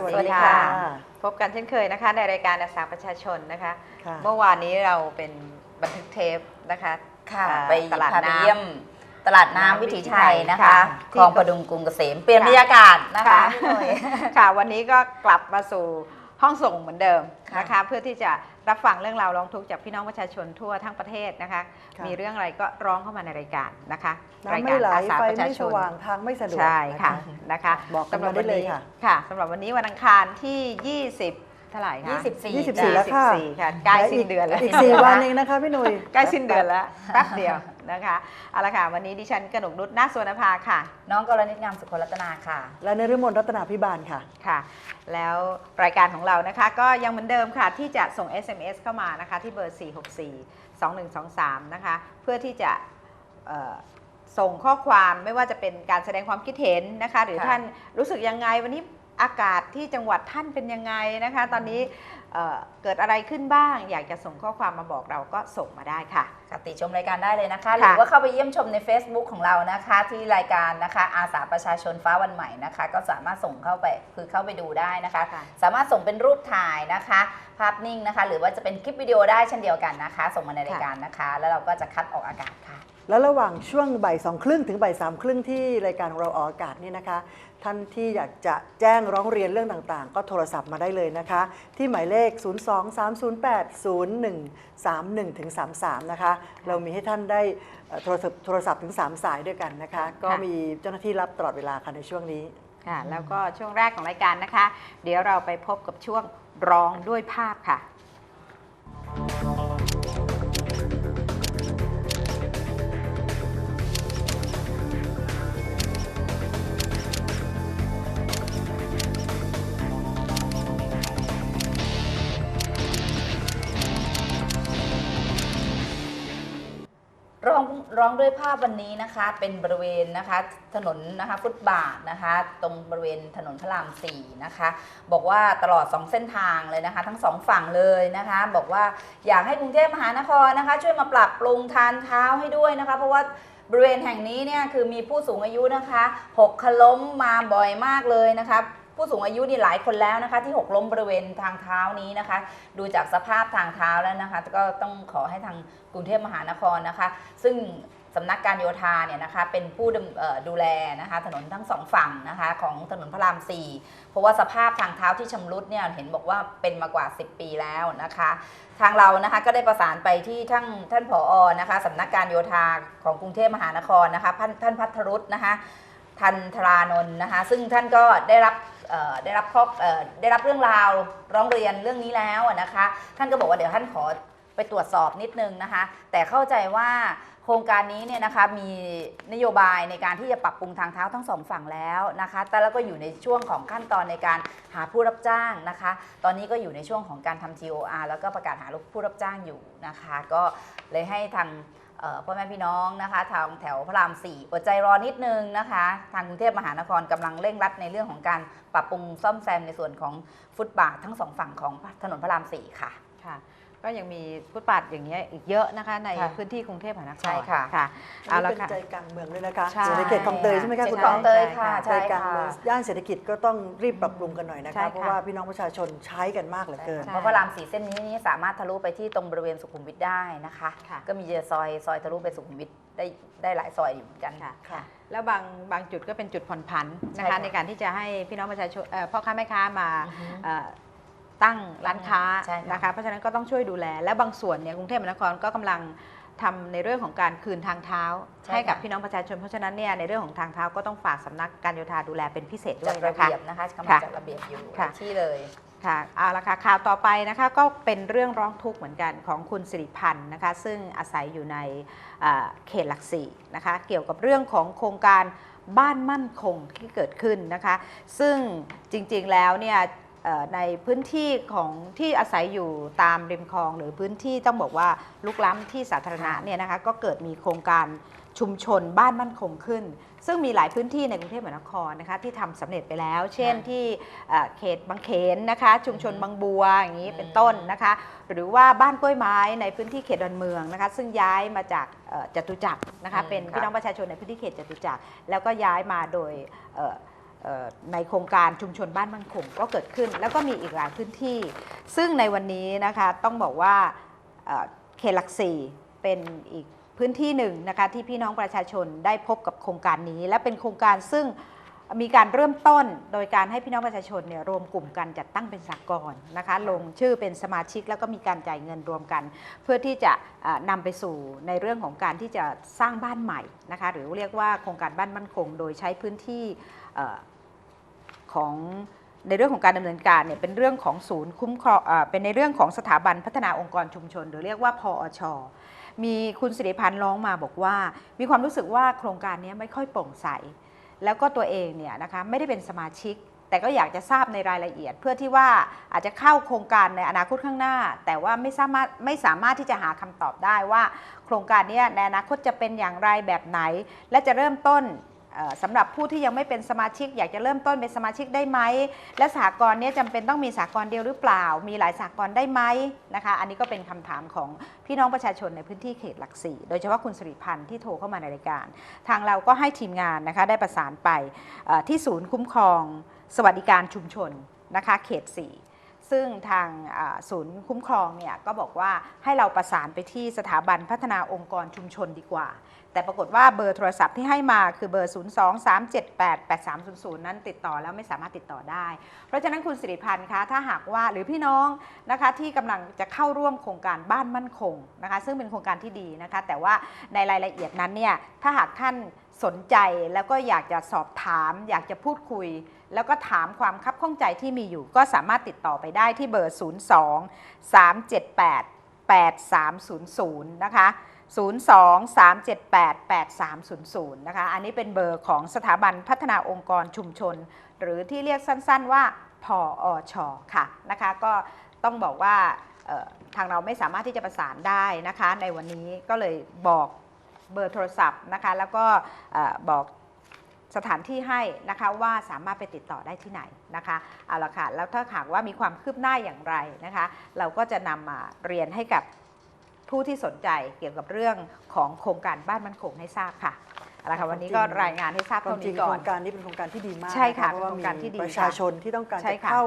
สวัสสวัดีสดีค่ะ ค่ะ พบกันเช่นเคยนะคะ ในรายการอาสาประชาชนนะคะ ค่ะเมื่อวานนี้เราเป็นบันทึกเทปนะคะ ค่ะอ่าไปตลาดพาไปน้ำเยี่ยม ตลาดน้ำน้ำวิถีวิถีชัยนะคะ ค่ะคลองประดุงกรุงเกษมเปลี่ยนค่ะ บรรยากาศนะคะพี่หน่อย ค่ะวันนี้ก็กลับมาสู่ห้องส่งเหมือนเดิมค่ะนะคะ เพื่อที่จะ รับฟังเรื่องราวร้องทุกข์จากพี่น้องประชาชนทั่วทั้งประเทศนะคะ ค่ะ มีเรื่องอะไรก็ร้องเข้ามาในรายการนะคะน้ำไม่ไหลรายการอาสาไฟประชาไม่ชสนว่างทางไม่สะดวกใช่ค่ะนนะคะบอกกันสำหรับมาได้วันเลยนี้ค่ะ ค่ะสำหรับวันนี้วันอังคารที่ 20 เท่าไหร่คะ24ยี่สิบสี่แล้วค่ะ24ค่ะใกล้สิ้นเดือนแล้ว อีกสี่วันเองนะคะพี่หนุ่ย ใกล้สิ้นเดือนแล้วแป๊บเดียวนะคะเอาละค่ะ วันนี้ดิฉันกนกนุชนาคสวนภาค่ะ น้องกรณิตงามสุขรัตนาค่ะ และนฤมลรัตนาพิบาลค่ะ ค่ะ แล้วรายการของเรานะคะ ก็ยังเหมือนเดิมค่ะ ที่จะส่ง SMS เข้ามานะคะ ที่เบอร์ 464 2123 นะคะ เพื่อที่จะเอ่อส่งข้อความไม่ว่าจะเป็นการแสดงความคิดเห็นนะคะ หรือค่ะท่านรู้สึกยังไงวันนี้ อากาศที่จังหวัดท่านเป็นยังไงนะคะ ตอนนี้เอ่อเกิดอะไรขึ้นบ้าง อยากจะส่งข้อความมาบอกเราก็ส่งมาได้ค่ะ ค่ะติชมรายการได้เลยนะคะค่ะหรือว่าเข้าไปเยี่ยมชมใน Facebook ของเรานะคะ ที่รายการนะคะอาสาประชาชนฟ้าวันใหม่นะคะ ก็สามารถส่งเข้าไปคือเข้าไปดูได้นะคะ ค่ะ สามารถส่งเป็นรูปถ่ายนะคะ ภาพนิ่งนะคะ หรือว่าจะเป็นคลิปวิดีโอได้เช่นเดียวกันนะคะ ส่งมาในรายการนะคะ แล้วเราก็จะคัดออกอากาศค่ะ แล้วระหว่างช่วงบ่ายสองครึ่งถึงบ่ายสามครึ่งที่รายการของเราออกอากาศนี่นะคะ ท่านที่อยากจะแจ้งร้องเรียนเรื่องต่างๆ ก็โทรศัพท์มาได้เลยนะคะ ที่หมายเลข 023080131ถึง33 นะคะ เรามีให้ท่านได้เอ่อโทรศัพท์โทรศัพท์ถึง 3 สายด้วยกันนะคะ ก็มีเจ้าหน้าที่รับตลอดเวลาค่ะในช่วงนี้ค่ะแล้วก็ช่วงแรกของรายการนะคะ เดี๋ยวเราไปพบกับช่วงร้องด้วยภาพค่ะ ร้องด้วยภาพวันนี้นะคะ เป็นบริเวณนะคะถนนนะคะฟุตบาทนะคะ ตรงบริเวณถนนพระรามสี่นะคะ บอกว่าตลอด 2 เส้นทางเลยนะคะ ทั้งสองฝั่งเลยนะคะ บอกว่าอยากให้กรุงเทพมหานครนะคะ ช่วยมาปรับปรุงทางเท้าให้ด้วยนะคะ เพราะว่าบริเวณแห่งนี้เนี่ยคือมีผู้สูงอายุนะคะหกขล้มมาบ่อยมากเลยนะคะ ผู้สูงอายุนี่หลายคนแล้วนะคะ ที่หกล้มบริเวณทางเท้านี้นะคะ ดูจากสภาพทางเท้าแล้วนะคะ ก็ต้องขอให้ทางกรุงเทพมหานครนะคะ ซึ่งสำนักการโยธาเนี่ยนะคะเป็นผู้ดูแลนะคะถนนทั้งสองฝั่งนะคะของถนนพระราม 4 เพราะว่าสภาพทางเท้าที่ชำรุดเนี่ยเห็นบอกว่าเป็นมากว่า 10 ปีแล้วนะคะ ทางเรานะคะก็ได้ประสานไปที่ท่านท่านผอนะคะสำนักการโยธาของกรุงเทพมหานครนะคะท่านท่านพัทรุษนะคะ ทันทรานนท์นะคะ ซึ่งท่านก็ได้รับได้รับข้อได้รับเรื่องราวร้องเรียนเรื่องนี้แล้วนะคะ ท่านก็บอกว่าเดี๋ยวท่านขอไปตรวจสอบนิดนึงนะคะ แต่เข้าใจว่าโครงการนี้เนี่ยนะคะมีนโยบายในการที่จะปรับปรุงทางเท้าทั้งสองฝั่งแล้วนะคะ แต่แล้วก็อยู่ในช่วงของขั้นตอนในการหาผู้รับจ้างนะคะ ตอนนี้ก็อยู่ในช่วงของการทำ TOR แล้วก็ประกาศหาผู้รับจ้างอยู่นะคะ ก็เลยให้ทาง พ่อแม่พี่น้องนะคะทางแถวพระรามสี่อดใจรอนิดนึงนะคะ ทางกรุงเทพมหานครกำลังเร่งรัดในเรื่องของการปรับปรุงซ่อมแซมในส่วนของฟุตบาททั้งสองฝั่งของถนนพระรามสี่ค่ะค่ะ ก็ยังมีฟุตบาทอย่างเงี้ยอีกเยอะนะคะ ในค่ะ พื้นที่กรุงเทพมหานครใช่ค่ะ ค่ะอัเอานละนี้เป็นค่ะ ใจกลางเมืองด้วยนะคะใช่อยู่ในเขตคลองเตยใช่ไหมคะคุณคลป้อองงเตยค่ะใจใช่กลางค่ะ เมืองย่านเศรษฐกิจก็ต้องรีบปรับปรุงกันหน่อยนะใช่คะค่ะ เพราะว่าพี่น้องประชาชนใช้กันมากเหลือเกิน ใช่ เพราะพระรามสี่เส้นนี้นี่สามารถทะลุไปที่ตรงบริเวณสุขุมวิทได้นะคะ ค่ะ ก็มีซอยซอยทะลุไปสุขุมวิทได้ได้หลายซอยอยู่เหมือนกันค่ะ ค่ะ แล้วบางบางจุดก็เป็นจุดผ่อนผันใช่นะคะค่ะในการที่จะให้พี่น้องประชาชนเอ่อพ่อค้าแม่ค้ามาอือฮึเอ่อ ตั้งร้านค้าใช่ค่ะ นะคะเพราะฉะนั้นก็ต้องช่วยดูแล และบางส่วนเนี่ยกรุงเทพมหานครก็กำลังทำในเรื่องของการคืนทางเท้าให้กับพี่น้องประชาชนเพราะฉะนั้นเนี่ยในเรื่องของทางเท้าก็ต้องฝากสำนักการโยธาดูแลเป็นพิเศษด้จัวดยระนะคะ เบียบนะคะกำลังค่ะจัดระเบียบอยู่ค่ะ ที่เลย ค่ะเอาละค่ะข่าวต่อไปนะคะก็เป็นเรื่องร้องทุกข์เหมือนกันของคุณสิริพันธ์นะคะซึ่งอาศัยอยู่ในเอ่อเขตหลักสี่นะคะเกี่ยวกับเรื่องของโครงการบ้านมั่นคงที่เกิดขึ้นนะคะ ซึ่งจริงๆแล้วเนี่ยเอ่อ ในพื้นที่ของที่อาศัยอยู่ตามริมคลอง หรือพื้นที่ต้องบอกว่าลุกล้ำที่สาธารณะเนี่ยนะคะก็เกิดมีโครงการชุมชนบ้านมั่นคงขึ้น ซึ่งมีหลายพื้นที่ในกรุงเทพมหานครนะคะที่ทำสำเร็จไปแล้ว เช่นค่ะที่เอ่อเขตบางเขนนะคะ ชุมชนอืมบางบัวอย่างนี้อืมเป็นต้นนะคะ หรือว่าบ้านกล้วยไม้ในพื้นที่เขตดอนเมืองนะคะ ซึ่งย้ายมาจากเอ่อจตุจักรนะคะเป็นพี่น้องประชาชนในพื้นที่เขตจตุจักรแล้วก็ย้ายมาโดยเอ่อเอ่อ ในโครงการชุมชนบ้านมั่นคงก็เกิดขึ้น แล้วก็มีอีกหลายพื้นที่ ซึ่งในวันนี้นะคะต้องบอกว่าเอ่อเขตหลักสี่เป็นอีกพื้นที่หนึ่งนะคะที่พี่น้องประชาชนได้พบกับโครงการนี้ และเป็นโครงการซึ่งมีการเริ่มต้นโดยการให้พี่น้องประชาชนเนี่ยรวมกลุ่มกันจัดตั้งเป็นสากลนะคะลงชื่อเป็นสมาชิกแล้วก็มีการจ่ายเงินรวมกัน เพื่อที่จะเอ่อนำไปสู่ในเรื่องของการที่จะสร้างบ้านใหม่นะคะหรือเรียกว่าโครงการบ้านมั่นคง โดยใช้พื้นที่ ของในเรื่องของการดำเนินการเนี่ยเป็นเรื่องของศูนย์คุ้มครองเป็นในเรื่องของสถาบันพัฒนาองค์กรชุมชน หรือเรียกว่าพอช มีคุณสิริพันธ์ร้องมาบอกว่า มีความรู้สึกว่าโครงการนี้ไม่ค่อยโปร่งใส แล้วก็ตัวเองเนี่ยนะคะไม่ได้เป็นสมาชิก แต่ก็อยากจะทราบในรายละเอียด เพื่อที่ว่าอาจจะเข้าโครงการในอนาคตข้างหน้า แต่ว่าไม่สามารถไม่สามารถที่จะหาคำตอบได้ว่า โครงการนี้ในอนาคตจะเป็นอย่างไรแบบไหน และจะเริ่มต้น สำหรับผู้ที่ยังไม่เป็นสมาชิก อยากจะเริ่มต้นเป็นสมาชิกได้ไหม และสหกรณ์เนี้จำเป็นต้องมีสหกรณ์เดียวหรือเปล่า มีหลายสหกรณ์ได้ไหมนะคะ อันนี้ก็เป็นคำถามของพี่น้องประชาชนในพื้นที่เขตหลักสี่โดยเฉพาะคุณสิริพันธ์ที่โทรเข้ามาในรายการ ทางเราก็ให้ทีมงานนะคะได้ประสานไปที่ศูนย์คุ้มครอง สวัสดิการชุมชนนะคะเขต4 ซึ่งทางศูนย์คุ้มครองเนี่ยก็บอกว่าให้เราประสานไปที่สถาบันพัฒนาองค์กรชุมชนดีกว่า แต่ปรากฏว่าเบอร์โทรศัพท์ที่ให้มาคือเบอร์ 023788300 นั้นติดต่อแล้วไม่สามารถติดต่อได้ เพราะฉะนั้นคุณสิริพันธ์คะถ้าหากว่าหรือพี่น้องนะคะที่กำลังจะเข้าร่วมโครงการบ้านมั่นคงนะคะซึ่งเป็นโครงการที่ดีนะคะแต่ว่าในรายละเอียดนั้นเนี่ยถ้าหากท่าน สนใจแล้วก็อยากจะสอบถาม อยากจะพูดคุย แล้วก็ถามความคับข้องใจที่มีอยู่ ก็สามารถติดต่อไปได้ที่เบอร์ 02 378 8300 นะคะ 02 378 8300 นะคะ อันนี้เป็นเบอร์ของสถาบันพัฒนาองค์กรชุมชน หรือที่เรียกสั้นๆว่าพออชค่ะนะคะ ก็ต้องบอกว่าทางเราไม่สามารถที่จะประสานได้นะคะ ในวันนี้ก็เลยบอก เบอร์โทรศัพท์นะคะ แล้วก็เอ่อบอกสถานที่ให้นะคะว่าสามารถไปติดต่อได้ที่ไหนนะคะเอาละค่ะแล้วถ้าหากว่ามีความคืบหน้าอย่างไรนะคะ เราก็จะนำมาเรียนให้กับผู้ที่สนใจเกี่ยวกับเรื่องของโครงการบ้านมั่นคงให้ทราบค่ะเอาละค่ะวันนี้ก็รายงานให้ทราบความเท่าจรินี้งก่โคอรนงการนี้เป็นโครงการที่ดีมากใช่ค่ะนเพราะว่าเป็นโครงการที่ดีมีประชาชนที่ต้องการใช่จะค่ะเข้า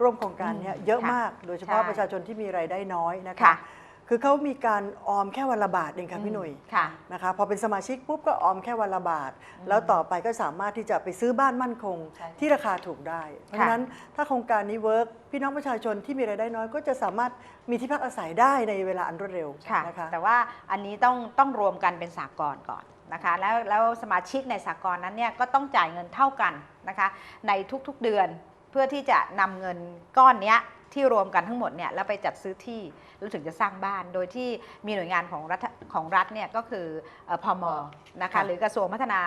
ร่วมโครงการเนี้ยเยอะค่ะมาก โดยเฉพาะใช่ประชาชนที่มีรายได้น้อยนะคะ ค่ะคือเขามีการออมแค่วันละบาทเองค่ะพี่หนุ่ยค่ะ นะคะพอเป็นสมาชิกปุ๊บก็ออมแค่วันละบาท แล้วต่อไปก็สามารถที่จะไปซื้อบ้านมั่นคงใช่ค่ะที่ราคาถูกได้ เพราะฉะนั้นถ้าโครงการนี้เวิร์กพี่น้องประชาชนที่มีรายได้น้อยก็จะสามารถมีที่พักอาศัยได้ในเวลาอันรวดเร็วค่ะ นะคะ แต่ว่าอันนี้ต้องต้องรวมกันเป็นสากลก่อนนะคะ แล้วแล้วสมาชิกในสากลนั้นเนี่ยก็ต้องจ่ายเงินเท่ากันนะคะ ในทุกๆเดือนเพื่อที่จะนำเงินก้อนเนี้ย ที่รวมกันทั้งหมดเนี่ยแล้วไปจัดซื้อที่แล้วถึงจะสร้างบ้าน โดยที่มีหน่วยงานของรัฐของรัฐเนี่ยก็คือเอ่อพมนะคะค่ะหรือกระทรวงพัฒนา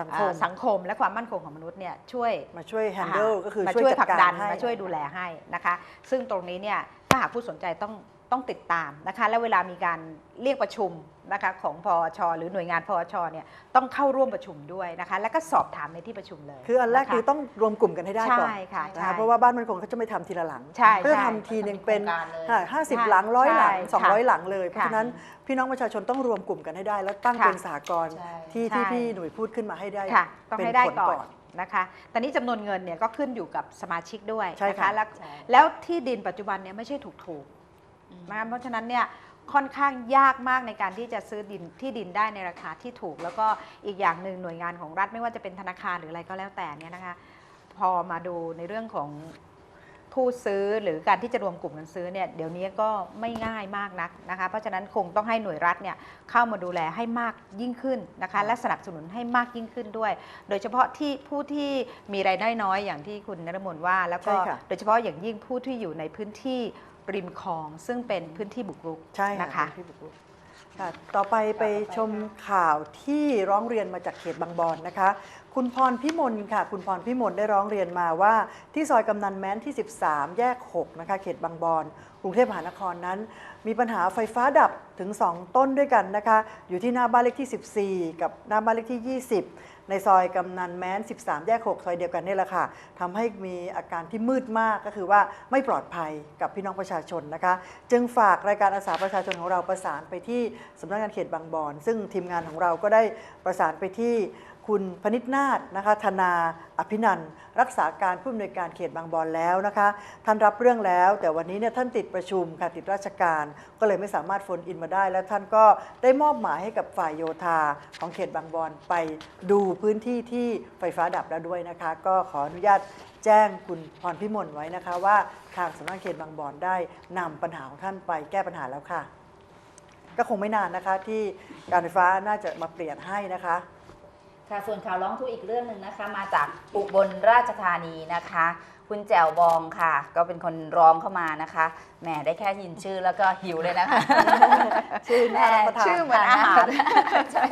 สังคม เอ่อสังคมและความมั่นคงของมนุษย์เนี่ยช่วย มาช่วย handle ก็คือมาช่วยช่วยจัผลัดกกาดัรนให้ มาช่วยดูแลให้นะคะ ซึ่งตรงนี้เนี่ยถ้าหากผู้สนใจต้อง ต้องติดตามนะคะ และเวลามีการเรียกประชุมนะคะของพอชหรือหน่วยงานพอชเนี่ยต้องเข้าร่วมประชุมด้วยนะคะ แล้วก็สอบถามในที่ประชุมเลยคืออันแรกะะคือต้องรวมกลุ่มกันให้ได้ก่อนใช่ค่ะนะใช่คะเพราะว่าบ้านมันคงเขาจะไม่ทำทีละหลังใช่เขาจะใช่ทำทีหนึ่งเป็นโครงการเลยห้าสิบใช่หลังร้อยหลังใช่สองร้อยหลังเลย เพราะค่ะฉะนั้นพี่น้องประชาชนต้องรวมกลุ่มกันให้ได้ แล้วตั้งค่ะเป็นสากลใช่ที่ใช่ที่พี่หนุ่ยพูดขึ้นมาให้ได้ค่ะต้องเป็นให้ได้ผลก่อนนะคะตอนนี้จำนวนเงินเนี่ยก็ขึ้นอยู่กับสมาชิกด้วยใช่นะค่ะคะแล้วใช่แล้วที่ดินปัจจุบันเนี่ยไม่ใช่ถูกๆ นะคะเพราะฉะนั้นเนี่ยค่อนข้างยากมากในการที่จะซื้อดินที่ดินได้ในราคาที่ถูก แล้วก็อีกอย่างหนึ่งหน่วยงานของรัฐไม่ว่าจะเป็นธนาคารหรืออะไรก็แล้วแต่เนี่ยนะคะ พอมาดูในเรื่องของผู้ซื้อหรือการที่จะรวมกลุ่มกันซื้อเนี่ยเดี๋ยวนี้ก็ไม่ง่ายมากนักนะคะ เพราะฉะนั้นคงต้องให้หน่วยรัฐเนี่ยเข้ามาดูแลให้มากยิ่งขึ้นนะคะ และสนับสนุนให้มากยิ่งขึ้นด้วย โดยเฉพาะที่ผู้ที่มีรายได้น้อยอย่างที่คุณนรมนว่า แล้วก็ใช่ค่ะโดยเฉพาะอย่างยิ่งผู้ที่อยู่ในพื้นที่ ริมคลอง ซึ่งเป็นพื้นที่บุกรุกใช่นะคะพี่บุกรุกค่ะต่อไปไปชมข่าวที่ร้องเรียนมาจากเขตบางบอนนะคะ คุณพรพิมลค่ะ คุณพรพิมลได้ร้องเรียนมาว่าที่ซอยกำนันแม้นที่ 13 แยก 6 นะคะ เขตบางบอนกรุงเทพมหานครนั้น มีปัญหาไฟฟ้าดับถึง 2 ต้นด้วยกันนะคะ อยู่ที่หน้าบ้านเลขที่ 14 กับหน้าบ้านเลขที่ 20 ในซอยกำนันแม้น 13 แยก 6 ซอยเดียวกันนี่แหละค่ะทำให้มีอาการที่มืดมากก็คือว่าไม่ปลอดภัยกับพี่น้องประชาชนนะคะ จึงฝากรายการอาสาประชาชนของเราประสานไปที่สำนักงานเขตบางบอน ซึ่งทีมงานของเราก็ได้ประสานไปที่ คุณพนิษนาถนะคะธนาอภินันรักษาการผู้อำนวยการเขตบางบอนแล้วนะคะ ท่านรับเรื่องแล้ว แต่วันนี้เนี่ยท่านติดประชุมค่ะติดราชการก็เลยไม่สามารถโฟนอินมาได้ และท่านก็ได้มอบหมายให้กับฝ่ายโยธาของเขตบางบอนไปดูพื้นที่ที่ไฟฟ้าดับแล้วด้วยนะคะ ก็ขออนุญาตแจ้งคุณพรพิมลไว้นะคะ ว่าทางสำนักเขตบางบอนได้นำปัญหาของท่านไปแก้ปัญหาแล้วค่ะ ก็คงไม่นานนะคะที่การไฟฟ้าน่าจะมาเปลี่ยนให้นะคะ ค่ะส่วนข่าวร้องทุกข์อีกเรื่องหนึ่งนะคะ มาจากอุบลราชธานีนะคะ คุณแจวบองค่ะ ก็เป็นคนร้องเข้ามานะคะแหมได้แค่ยินชื่อแล้วก็หิวเลยนะคะ ชื่อน่ารับประทาน ชื่อเหมือนอาหาร ใช่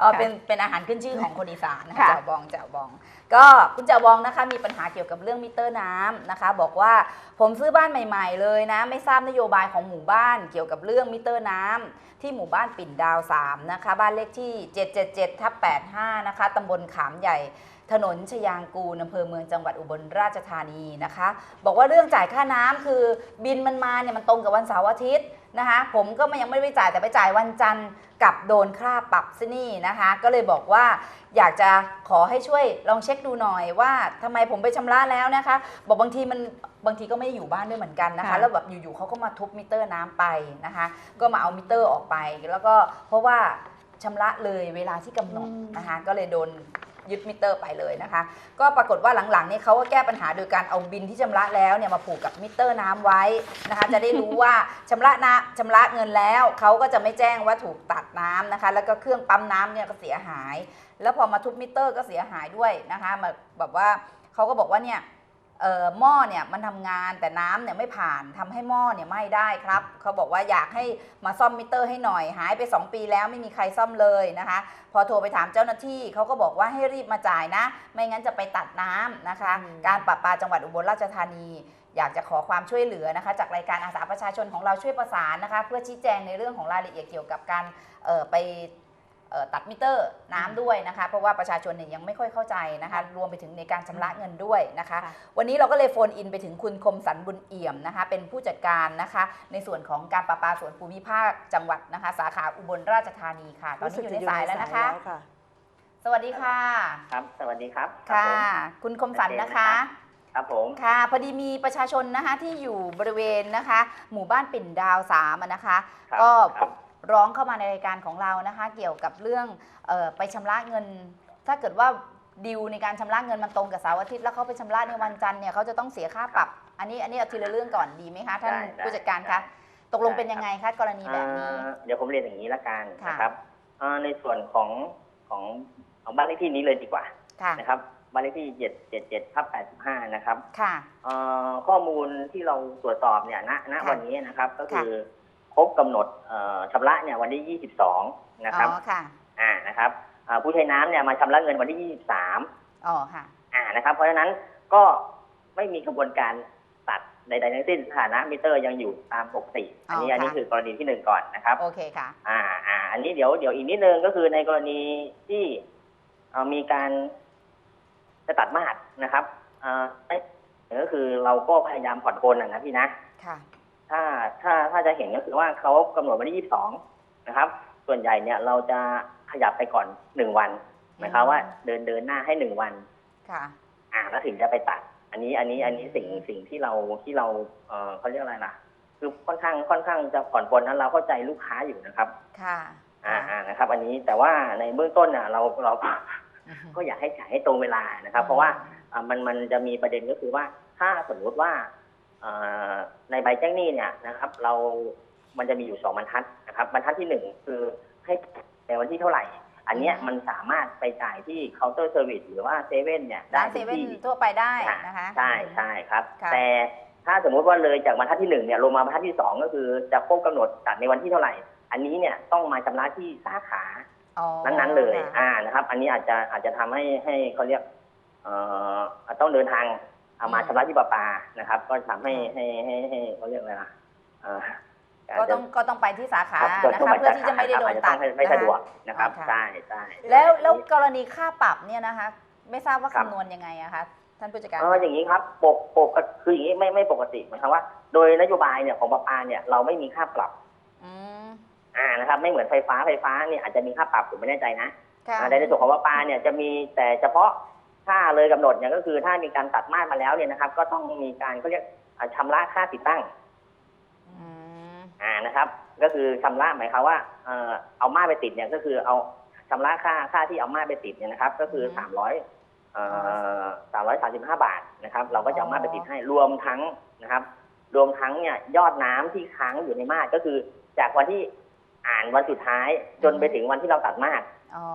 อ๋อเป็นเป็นอาหารขึ้นชื่อของคนอีสานนะคะค่ะ แจวบองแจวบอง ก็คุณแจวบองนะคะมีปัญหาเกี่ยวกับเรื่องมิเตอร์น้ำนะคะ บอกว่าผมซื้อบ้านใหม่ ๆ เลยนะ ไม่ทราบนโยบายของหมู่บ้านเกี่ยวกับเรื่องมิเตอร์น้ำที่หมู่บ้านปิ่นดาว 3 นะคะ บ้านเลขที่ 777ทับ85 นะคะตำบลขามใหญ่ ถนนชยางกูลอำเภอเมืองจังหวัดอุบลราชธานีนะคะ บอกว่าเรื่องจ่ายค่าน้ำคือบินมันมาเนี่ยมันตรงกับวันเสาร์อาทิตย์นะคะผมก็ไม่ยังไม่ได้ไปจ่ายแต่ไปจ่ายวันจันทร์กับโดนค่าปรับซินี่นะคะ ก็เลยบอกว่าอยากจะขอให้ช่วยลองเช็คดูหน่อยว่าทำไมผมไปชำระแล้วนะคะ บอกบางทีมันบางทีก็ไม่ได้อยู่บ้านด้วยเหมือนกันนะคะค่ะแล้วแบบอยู่ๆเขาก็มาทุบมิเตอร์น้ำไปนะคะ ก็มาเอามิเตอร์ออกไป แล้วก็เพราะว่าชำระเลยเวลาที่กำหนดนะคะ ก็เลยโดน ยึดมิเตอร์ไปเลยนะคะ ก็ปรากฏว่าหลังๆนี่เขาก็แก้ปัญหาโดยการเอาบินที่ชำระแล้วเนี่ยมาผูกกับมิเตอร์น้ำไว้นะคะจะได้รู้ว่าชำระน้ำชำระเงินแล้วเขาก็จะไม่แจ้งว่าถูกตัดน้ำนะคะ แล้วก็เครื่องปั๊มน้ำเนี่ยก็เสียหาย แล้วพอมาทุบมิเตอร์ก็เสียหายด้วยนะคะมาแบบว่าเขาก็บอกว่าเนี่ย หม้อเนี่ยมันทำงานแต่น้ำเนี่ยไม่ผ่านทำให้หม้อเนี่ยไหม้ได้ครับเขาบอกว่าอยากให้มาซ่อมมิเตอร์ให้หน่อยหายไป 2 ปีแล้วไม่มีใครซ่อมเลยนะคะ พอโทรไปถามเจ้าหน้าที่เขาก็บอกว่าให้รีบมาจ่ายนะ ไม่งั้นจะไปตัดน้ำนะคะอืมการปรับปาจังหวัดอุบลราชธานีอยากจะขอความช่วยเหลือนะคะ จากรายการอาสาประชาชนของเราช่วยประสานนะคะ เพื่อชี้แจงในเรื่องของรายละเอียดเกี่ยวกับการเอ่อไปเอ่อ ตัดมิเตอร์น้ำด้วยนะคะ เพราะว่าประชาชนเนี่ยยังไม่ค่อยเข้าใจนะคะ รวมไปถึงในการชำระเงินด้วยนะคะค่ะวันนี้เราก็เลยโฟนอินไปถึงคุณคมสันบุญเอี่ยมนะคะ เป็นผู้จัดการนะคะ ในส่วนของการประปาส่วนภูมิภาคจังหวัดนะคะ สาขาอุบลราชธานีค่ะ ตอนนี้อยู่ในสายแล้วนะคะค่ะสวัสดีค่ะ ครับ สวัสดีครับ ค่ะรับคุณคมสันนะคะผมครับผมค่ะพอดีมีประชาชนนะคะที่อยู่บริเวณนะคะ หมู่บ้านปิ่นดาวสามอะนะคะครับก็ค รับร้องเข้ามาในรายการของเรานะคะ เกี่ยวกับเรื่องเออไปชำระเงิน ถ้าเกิดว่าดิวในการชำระเงินมันตรงกับเสาร์อาทิตย์แล้วเขาไปชำระในวันจันทร์เนี่ยเขาจะต้องเสียค่าปรับ อันนี้อันนี้เอาทีละเรื่องก่อนดีไหมคะท่านได้ได้ผู้จัดการได้คะตกลงเป็นยังไงคะกรณีแบบนี้เอ่อเดี๋ยวผมเรียนอย่างนี้ละกันค่ะนะครับเอ่อในส่วนของของของบ้านเลขที่นี้เลยดีกว่าค่ะนะครับบ้านเลขที่เจ็ดเจ็ดเจ็ดทับแปดสิบห้านะครับ ค่ะเอ่อข้อมูลที่เราตรวจสอบเนี่ยณณค่ะวันนี้นะครับ ก็คือ ครบกำหนดเอ่อชำระเนี่ยวันที่ยี่สิบสองนะครับอ๋อค่ะอ่านะครับอ่าผู้ใช้น้ำเนี่ยมาชำระเงินวันที่ยี่สิบสามอ๋อค่ะอ่านะครับ เพราะฉะนั้นก็ไม่มีกระบวนการตัดใดๆทั้งสิ้นสถานะมิเตอร์ยังอยู่ตามปกติอันนี้อ๋ออัอันนี้ค่ะคือกรณีที่หนึ่งก่อนนะครับโอเคค่ะอ่าอ่าอันนี้เดี๋ยวเดี๋ยวอีกนิดนึงก็คือในกรณีที่เอ่อมีการจะตัดมาตรนะครับอ่าเอ้ยก็คือเราก็พยายามผ่อนปลนนะนะพี่นะค่ะ ถ้าถ้าถ้าจะเห็นก็คือว่าเขากำหนดวันที่ยี่สิบสองนะครับ ส่วนใหญ่เนี่ยเราจะขยับไปก่อนหนึ่งวันนะครับอืมว่าเดินเดินหน้าให้หนึ่งวัน ค่ะ อ่าแล้วถึงจะไปตัด อันนี้อันนี้อันนี้สิ่งสิ่งที่เราที่เราเออเขาเรียกอะไรล่ะ คือค่อนข้างค่อนข้างจะผ่อนปลนนั้นเราเข้าใจลูกค้าอยู่นะครับ ค่ะ อ่าอ่านะครับ อันนี้แต่ว่าในเบื้องต้นน่ะเราเราก็อือฮึก็อยากให้จ่ายให้ตรงเวลานะครับ เพราะว่าอ่ามันมันจะมีประเด็นก็คือว่าถ้าสมมุติว่าเอ่อ ในใบแจ้งหนี้เนี่ยนะครับ เรามันจะมีอยู่สองบรรทัดนะครับ บรรทัดที่หนึ่งคือให้ในวันที่เท่าไหร่ อันเนี้ยมันสามารถไปจ่ายที่เคาน์เตอร์เซอร์วิสหรือว่าเซเว่นเนี่ยได้ร้านเซทุกเว่นที่ทั่วไปได้นะคะ ใช่ใช่ครับ ค่ะ แต่ถ้าสมมุติว่าเลยจากบรรทัดที่หนึ่งเนี่ยลงมาบรรทัดที่สองก็คือจะครบกำหนดตัดในวันที่เท่าไหร่ อันนี้เนี่ยต้องมาชำระที่สาขา อ๋อนั้นๆเลยค่ะอ่า นะครับ อันนี้อาจจะอาจจะทำให้ให้เขาเรียก เอ่อ ต้องเดินทาง เอามาชำระที่ประปานะครับ ก็ทำให้ให้ให้ให้เขาเรียกอะไรนะเอ่อก็ต้องก็ต้องไปที่สาขาครับนะช่วงคะบัตรเพื่อที่จะไม่ได้โดนอาจจะตัต้ดองให้ไม่สะดวกนะครับค่ะใช่ใช่แล้วแล้วกรณีค่าปรับเนี่ยนะคะ ไม่ทราบว่าครับคำนวณยังไงอะคะท่านผู้จัดการเอออย่างนี้ครับปกปกคืออย่างนี้ไม่ไม่ปกติหมายความว่า โดยนโยบายเนี่ยของประปาเนี่ยเราไม่มีค่าปรับอืมอ่านะครับ ไม่เหมือนไฟฟ้าไฟฟ้าเนี่ยอาจจะมีค่าปรับผมไม่แน่ใจนะค่ะอ่าในในส่วนของประปาเนี่ยจะมีแต่เฉพาะ ถ้าเลยกำหนดเนี่ยก็คือถ้ามีการตัดม่านมาแล้วเนี่ยนะครับ ก็ต้องมีการเขาเรียกอ่าชำระค่าติดตั้งอืมอ่านะครับ ก็คือชำระหมายความว่าเอ่อเอาม่านไปติดเนี่ยก็คือเอาชำระค่าค่าที่เอาม่านไปติดเนี่ยนะครับ ก็คือสามร้อยเอ่อสามร้อยสามสิบห้าบาทนะครับ เราก็จะเอาม่านไปติดให้รวมทั้งนะครับ รวมทั้งเนี่ยยอดน้ำที่ค้างอยู่ในม่านก็คือ จากวันที่ อ่านวันสุดท้ายจนไปถึงวันที่เราตัดม่านอ๋อ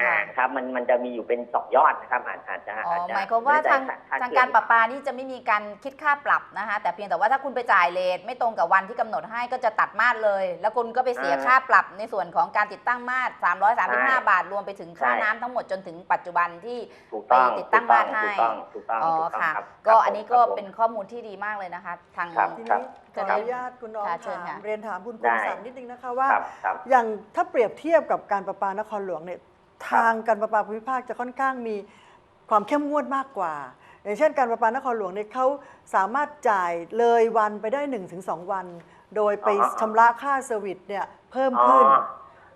อ่าค่ะครับมันมันจะมีอยู่เป็นสองยอดนะครับอาจอาจจะอ๋ออาจจะหมายความว่าทางไได้จ่ยค่ทางเนการประปานี่จะไม่มีการคิดค่าปรับนะคะ แต่เพียงแต่ว่าถ้าคุณไปจ่ายเลทไม่ตรงกับวันที่กำหนดให้ก็จะตัดมาตรเลย แล้วคุณก็ไปเสียค่าปรับในส่วนของการติดตั้งมาตร335 บาทรวมไปถึงค่าน้ำทั้งหมดจนถึงปัจจุบันที่ ถูกต้องไปติดตั้งบ้านให้ ถูกต้องถูกต้องอ๋อถูกต้องค่ะรับก็ครับอันนี้ก็ครับผม เป็นข้อมูลที่ดีมากเลยนะคะ ทาง ครับ ทีครันี้บ ขออนุญาตคุณน้องค่ะเชิญถามค่ะ เรียนถามคุณได้คมสันนิดนึงนะคะว่า ครับครับ อย่างถ้าเปรียบเทียบกับการประปานครหลวงเนี่ยทางการประปาภูมิภาคจะค่อนข้างมีความเข้มงวดมากกว่า อย่างเช่น การประปานครหลวงเนี่ยเขาสามารถจ่ายเลยวันไปได้ 1-2 วัน โดยไปอ๋อชำระค่าเซอร์วิสเนี่ยเพิ่มขึ้นอ๋อ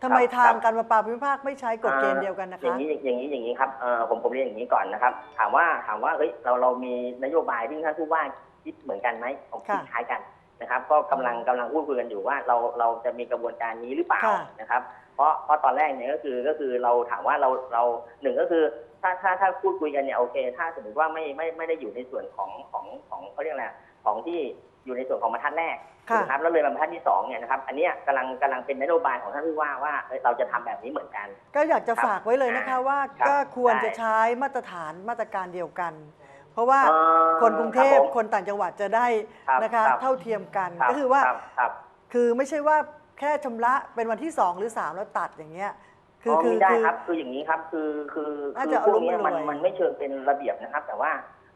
ทำไมครับทางครับ การประปาภูมิภาคไม่ใช้กฎเกณฑ์เดียวกันนะอย่าคะ งนี้อย่างนี้อย่างนี้ครับเออผมผมเรียนอย่างนี้ก่อนนะครับ ถามว่าถามว่าเฮ้ยเราเรามีนโยบายที่ท่านผู้ว่าคิดเหมือนกันไหมผมคิดค่ะ คล้ายกัน นะครับ ก็กำลังกำลังพูดคุยกันอยู่ว่าเราเราจะมีกระบวนการนี้หรือเปล่าค่ะนะครับ เพราะเพราะตอนแรกเนี่ยก็คือก็คือเราถามว่าเราเราหนึ่งก็คือถ้าถ้าถ้าพูดคุยกันเนี่ยโอเค ถ้าสมมติว่าไม่ไม่ไม่ได้อยู่ในส่วนของของของเขาเรียกอะไรของที่อยู่ในส่วนของบรรทัดแรกค่ะนะครับแล้วเลยมาบรรทัดที่สองเนี่ยนะครับอันเนี้ยกำลังกำลังเป็นนโยบายของท่านผู้ว่าว่าเอ้ยเราจะทำแบบนี้เหมือนกัน ก็อยากจะครับฝากไว้เลยนะคะว่าครับก็ควรได้จะใช้มาตรฐานมาตรการเดียวกันเพ ราะว่าเอ่อคนกรุงเทพรับผมคนต่างจังหวัดจะได้รับนะคะรับเท่าเทียมกันรับก็คือว่า รับครับ คือไม่ใช่ว่าแค่ชำระเป็นวันที่ 2 หรือ 3 แล้วตัดอย่างเงี้ยคืออคือไม่ได้คือ ครับคืออย่างนี้ครับคือคือน่าคือจะพวกเนี้ยอารมณ์มันรวยมันไม่เชิงเป็นระเบียบนะครับ แต่ว่า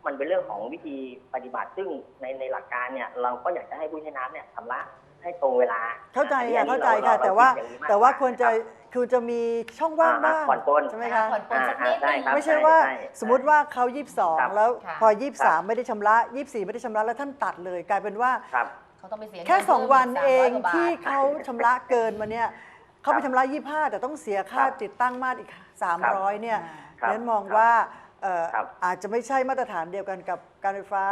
มันเป็นเรื่องของวิธีปฏิบัติซึ่งในในหลักการเนี่ยเราก็อยากจะให้ผู้ใช้น้ำเนี่ยชำระให้ตรงเวลาเข้าใจอันนี้ค่ะอันนี้เข้าใจรค่ะ รแต่ว่าคิดอย่งนี้มกแต่ว่ากกควรจะน คือจะมีช่องว่างอ่าบ้างผ่อนปลนใช่ไหมคะ ผ่อนปลนสักนิดอ่าได้นึงครับ ไม่ใช่ว่าใช่สมมติว่าเขา ครับ22 แล้วค่ะ พอ 23 ไม่ได้ชำระ 24 ไม่ได้ชำระแล้วท่านตัดเลย กลายเป็นว่าครับ เขาต้องไปเสียเงินแค่พิ่ม2วัน300เองกว่าบาทที่เขาชำระเกินมาเนี่ยเขาไปครับชำระ 25 แต่ต้องเสียค่าครับติดตั้งมาตรอีก 300 เนี่ยครับเน้นมองครับว่า เอ่อครับอาจจะไม่ใช่มาตรฐานเดียวกันกับการไฟฟ้า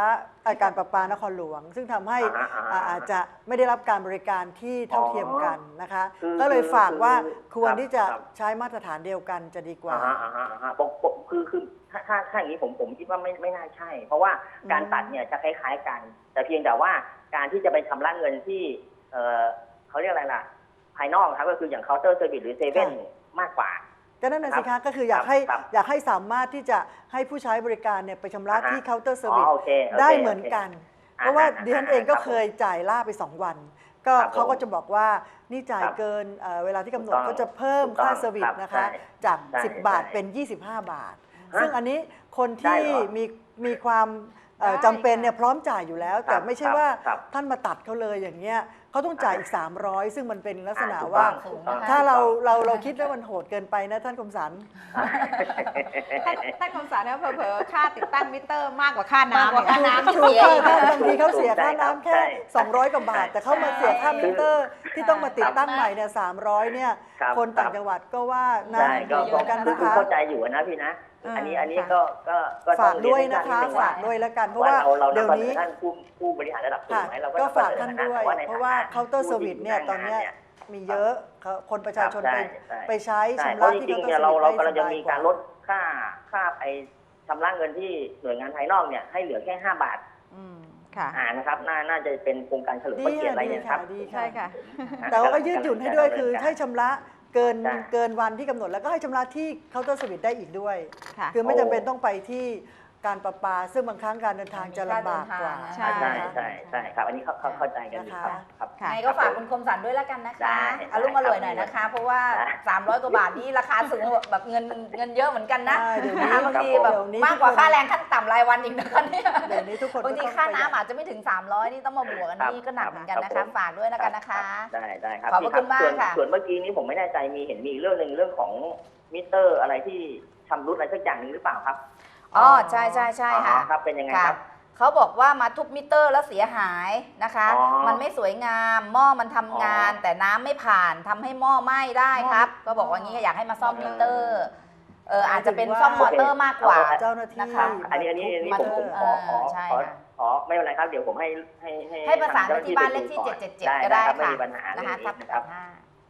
เอ่อการประปานครหลวง ซึ่งทำให้อ่าฮะอ่าฮะอ่าอาจจะไม่ได้รับการบริการที่เท่าเทียมกันนะคะ คือก็เลยฝากว่าคือควรครับที่จะครับ ใช้มาตรฐานเดียวกันจะดีกว่า อ่าฮะอ่าฮะอ่าฮะปกปกคือคือถ้าถ้าถ้าอย่างนี้ผมผมคิดว่าไม่ไม่น่าใช่ เพราะว่าการอืม ตัดเนี่ยจะคล้าย ๆกัน แต่เพียงแต่ว่าการที่จะไปชำระเงินที่เออเขาเรียกอะไรล่ะ ภายนอกครับก็คืออย่างเคาน์เตอร์เซอร์วิสหรือเซเว่นมากกว่า ก็นั่นน่ะสิครัคะบก็คืออยากครับให้ครับอยากให้สามารถที่จะให้ผู้ใช้บริการเนี่ยไปชำระอ่าฮะที่เคาน์เตอร์เซอร์อ๋วิอสโอเคโคได้เหมือนกันโอเพราะว่าอ่ดิฉันเองก็รับผมเคยจ่ายล่าไป 2 วัน ก็ครับผมเขาก็จะบอกว่านี่จ่ายครับเกินเอ่อเวลาที่กำหนดถูกต้องก็จะเพิ่มถูกต้องค่าเซอร์วิสครับนะคะ ใช่จาก ใช่10 บาทใช่เป็น 25 บาท ฮะซึ่งอันนี้คนได้ที่เหรอมีมีความเอ่อได้จำเป็นเนี่ยค่ะพร้อมจ่ายอยู่แล้ว แต่ครับไม่ใช่ครับว่าครับท่านมาตัดเขาเลยอย่างเงี้ย เขาต้องจ่ายอีก 300 ซึ่งมันเป็นลักษณะอ่าถูกว่า ต้องถูกต้อง ถ้าเราถูกต้องเราเราคิดว่ามันโหดเกินไปนะท่านคมสันท่านท่านคมสารเนี่ยเผลอๆค่าติดตั้งมิเตอร์มากกว่าค่าน้ำมากกว่าค่าน้ำ ถูกค่ะบางทีเขาเสียค่าน้ำแค่ใช่200 กว่าบาท แต่เขามาเสียค่ามิเตอร์ที่ต้องมาติดตั้งใหม่เนี่ย300 เนี่ย ครับคนต่างจังหวัดก็ว่าน่าใช่ก็เหมือนกันคือนะคือคะ เข้าใจอยู่นะพี่นะ อ่าอันนี้อันนี้ค่ะก็ก็ก็ต้ฝาอกงเรีด้วยให้นะคะทรบดงฝากด้วยแล้วกันเพราะว่าเราเราเดี๋ยวเสนนี้อท่านผู้ผู้บริหารระดับสูงค่ะไหมเราก็ก็ต้องฝากเสท่านอด้วยแต่ในเพราะว่าฐเคาน์เตอร์เซอร์วิสเนี่ยตอนเนี้ยมีเยอะเขาคนประชาชนไปใช่ไปใช้ใช่ชำเพระราะจที่ริงเคาน์ๆเตอเนี่ยร์เซอเราร์วิสเรากำลังจะได้สบยมีว่การลดค่าค่าไปชำระเงินที่หน่วยงานภายนอกเนี่ยให้เหลือแค่5บาทอืมค่ะ อ่านะครับน่าน่าจะเป็นโครงการเฉลิมพระเกียรติอะไรเนี่ยครับ ดี ใช่ค่ะ แต่ว่าก็ยืดหยุ่นให้ด้วยคือให้ชำระ เกินใช่เกินวันที่กำหนดแล้วก็ให้ชำระที่เคาน์เตอร์เซอร์วิสได้อีกด้วย ค่ะ คือไม่จำเป็นต้องไปที่ การประปา ซึ่งบางครั้งการเดินทางจะลำบากกว่าใช่ ใช่ใช่ใช่ครับ อันนี้เข้าเข้าเข้าใจกันอยู่ครับนะคะครับ ค่ะไงก็ฝากคุณคมสันด้วยแล้วกันนะคะได้อารมณ์อร่อยหน่อยนะคะ เพราะว่า ได้300 กว่าบาทนี่ราคาสูงแบบเงินเงินเยอะเหมือนกันนะใช่เดี๋ยวนี้นะคะบางทีครับผม แบบเดี๋ยวนี้ มากกว่าทุกคนค่าแรงขั้นต่ำรายวันอีกนะคะเนี่ยเดี๋ยวนี้ทุกคนบางทีก็ต้องค่าประหยัด น้ำอาจจะไม่ถึง 300 นี่ต้องมาบวกกันครับนี่ก็หนักเหมือนกันนะครัคะ บผม ฝากด้วยแล้วกันนะคะ ได้ได้ครับขอบพระพี่คุณมากส่วนค่ะ ส่วนเมื่อกี้นี้ผมไม่แน่ใจมีเห็นมีอีกเรื่องหนึ่งเรื่องของมิเตอร์อะไรที่ชำรุดอะไรสักอย่างหนึงหรือเปล่าครับ อ๋อใช่ใช่ใช่ค่ะอ๋อครับเป็นยังไงค่ะครับ เขาบอกว่ามาทุบมิเตอร์แล้วเสียหายนะคะ อ๋อมันไม่สวยงามหม้อมันทำงาน อ๋อแต่น้ำไม่ผ่านทำให้หม้อไหม้ได้ครับหม้อก็บอกว่างี้อยากให้มาซ่อมเออมิเตอร์เอออาจจะเป็นหมายถึงว่าซ่อมมอเตอร์มากกว่า โอเคเจ้าหน้าที่นะคะ อันนี้อันนี้อันนี้มาผมทุผบมขอขอเออใช่ขอค่ะขอไม่เป็นไรครับเดี๋ยวผมให้ให้ให้ให้ประสานทงไปที่บ้านเลขที่จ้หน้777 ก็ได้ครับไม่ค่ะมีปัญหานะคะเรื่ทัอบงนี้นะครับห้า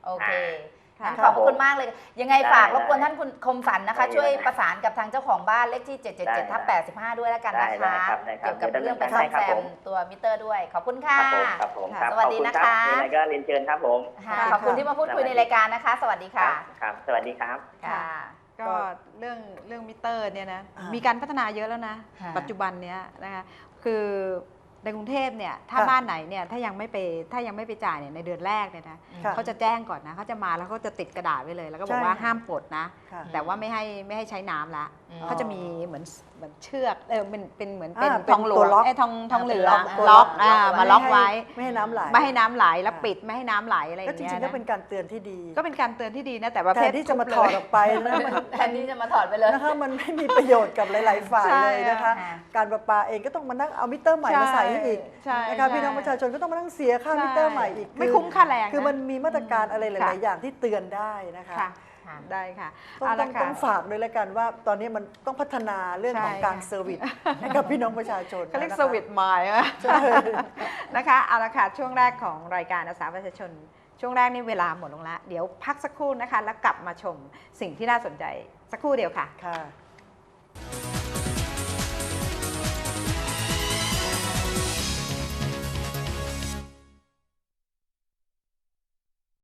โอเคค่ะ งั้นขอบพระคุณมากเลย ยังไงได้ฝากรบกวนได้ท่านคุณคมสันนะคะได้ช่วยได้ประสานกับทางเจ้าของบ้านเลขที่ได้777ทับ85 ด้วยแล้วกันนะได้ได้คะครับได้ครับเกี่ยวกับเรื่องไปเดี๋ซ่อยวมดำเนินการแซให้ครับมผมตัวมิเตอร์ด้วย ขอบคุณคค่ะรับผมครับผมครับสวัสดีขอบณนะคะรับมีอะไรก็เรียนเชิญครับผมค่ะค่ะขอบคุณที่มาพูดคุยในรายการนะคะ สวัสดีค่ะครับ สวัสดีครับค่ะก็เรื่องเรื่องมิเตอร์เนี่ยนะอ่ามีมีการพัฒนาเยอะแล้วนะค่ะปัจจุบันเนี้ยนะคะคือ ในกรุงเทพเนี่ยถ้าค่ะบ้านไหนเนี่ยถ้ายังไม่ไปถ้ายังไม่ไปจ่ายเนี่ยในเดือนแรกเนี่ยนะค่ะเขาจะแจ้งก่อนนะเขาจะมาแล้วเขาจะติดกระดาษไว้เลย แล้วก็บอกใช่ว่าห้ามปลดนะ ค่ะ แต่ว่าไม่ให้ไม่ให้ใช้น้ำละอืม เขาจะมีเหมือนเหมือนเชือกเออเป็นเป็นเหมือนอ่าเป็นเป็นทองหลตัววงล็อกไอ้ยทองทองเหลืองเป็นล็อกล็อ่าอกมาล็อกไว้ไม่ให้น้ำไหล ไม่ให้น้ำไหลแล้วค่ะปิดไม่ให้น้ำไหลอะไรอก็ย่างจเงี้ยริงๆก็นะเป็นการเตือนที่ดีก็เป็นการเตือนที่ดีนะแต่ว่าแทนที่จะมาถอดออกไปนะมันแทนที่จะมาถอดไปเลย นะคะมันไม่มีประโยชน์กับหลาย ๆ ฝ่ายใช่เลยนะคะ ค่ะการประปาเองก็ต้องมานั่งเอามิเตอร์ใหม่มาใส่ให้อีกใช่นะคะใช่พี่น้องประชาชนก็ต้องมานั่งเสียค่ามิเตอร์ใหม่อีกไม่คุ้มค่าแรงคือมันมีมาตรการอะไรหค่ะลายๆอย่างที่เตือนได้นะคะ ค่ะ ค่ะ ได้ค่ะต้องเอาต้ละองค่ะ ต้องฝากด้วยแล้วกันว่าตอนนี้มันต้องพัฒนาเรื่องของใช่การค่ะ เซอร์วิสให้กับพี่น้องประชาชนเขาเรียกนะคะสวิตมายใช่ นะคะเอาละค่ะช่วงแรกของรายการอาสาประชาชน ช่วงแรกนี่เวลาหมดลงแล้วเดี๋ยวพักสักครู่นะคะ แล้วกลับมาชมสิ่งที่น่าสนใจสักครู่เดียวค่ะ ค่ะ